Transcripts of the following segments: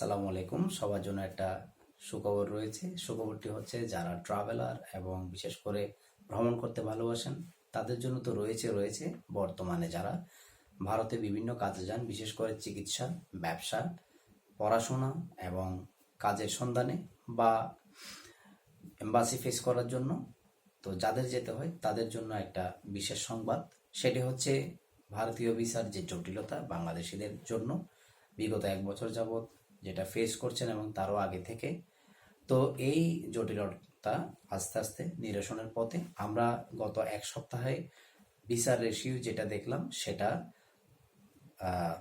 সালামু আলাইকুম। সবার জন্য একটা সুখবর রয়েছে। সুখবরটি হচ্ছে, যারা ট্রাভেলার এবং বিশেষ করে ভ্রমণ করতে ভালোবাসেন, তাদের জন্য তো রয়েছে রয়েছে। বর্তমানে যারা ভারতে বিভিন্ন কাজে যান, বিশেষ করে চিকিৎসা, ব্যবসা, পড়াশোনা এবং কাজের সন্ধানে বা এম্বাসি ফেস করার জন্য, তো যাদের যেতে হয়, তাদের জন্য একটা বিশেষ সংবাদ। সেটি হচ্ছে, ভারতীয় ভিসার যে জটিলতা বাংলাদেশিদের জন্য, বিগত এক বছর যাবৎ যেটা ফেস করছেন এবং তারও আগে থেকে। তো এই জটিলতা আস্তে আস্তে নিরসনের পথে আমরা গত এক সপ্তাহে ভিসার রেশিও যেটা দেখলাম সেটা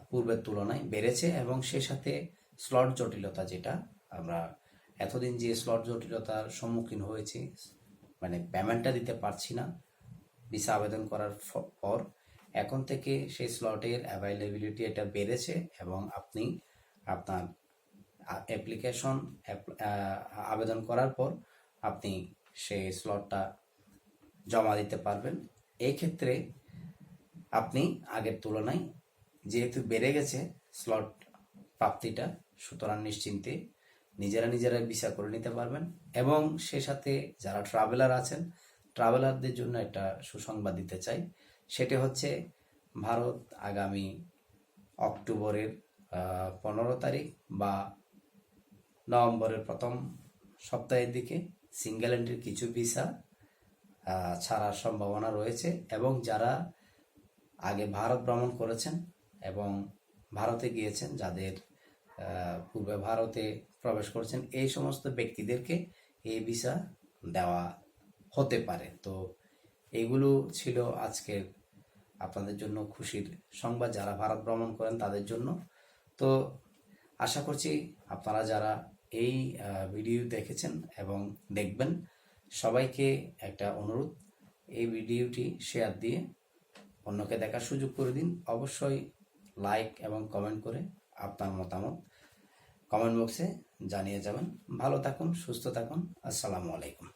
পূর্বের তুলনায় বেড়েছে এবং সে সাথে স্লট জটিলতা যেটা আমরা এতদিন যে স্লট জটিলতার সম্মুখীন হয়েছি মানে পেমেন্টটা দিতে পারছি না ভিসা আবেদন করার পর এখন থেকে সেই স্লটের অ্যাভেলেবিলিটি এটা বেড়েছে এবং আপনি আপনার অ্যাপ্লিকেশন আবেদন করার পর আপনি সেই স্লটটা জমা দিতে পারবেন। এই ক্ষেত্রে আপনি আগের তুলনায় যেহেতু বেড়ে গেছে স্লট প্রাপ্তিটা, সুতরাং নিশ্চিন্তে নিজেরা নিজেরা ভিসা করে নিতে পারবেন এবং সে সাথে যারা ট্রাভেলার আছেন ট্রাভেলারদের জন্য একটা সুসংবাদ দিতে চাই। সেটি হচ্ছে ভারত আগামী অক্টোবরের পনেরো তারিখ বা নভেম্বরের প্রথম সপ্তাহের দিকে সিঙ্গেল এন্ট্রির কিছু ভিসা ছাড়ার সম্ভাবনা রয়েছে এবং যারা আগে ভারত ভ্রমণ করেছেন এবং ভারতে গিয়েছেন, যাদের পূর্বে ভারতে প্রবেশ করেছেন, এই সমস্ত ব্যক্তিদেরকে এই ভিসা দেওয়া হতে পারে। তো এইগুলো ছিল আজকের আপনাদের জন্য খুশির সংবাদ। যারা ভারত ভ্রমণ করেন তাদের জন্য। তো আশা করছি আপনারা যারা এই ভিডিও দেখেছেন এবং দেখবেন। সবাইকে একটা অনুরোধ, এই ভিডিওটি শেয়ার দিয়ে অন্যকে দেখার সুযোগ করে দিন। অবশ্যই লাইক এবং কমেন্ট করে আপনার মতামত কমেন্ট বক্সে জানিয়ে যাবেন। ভালো থাকুন, সুস্থ থাকুন। আসসালামু আলাইকুম।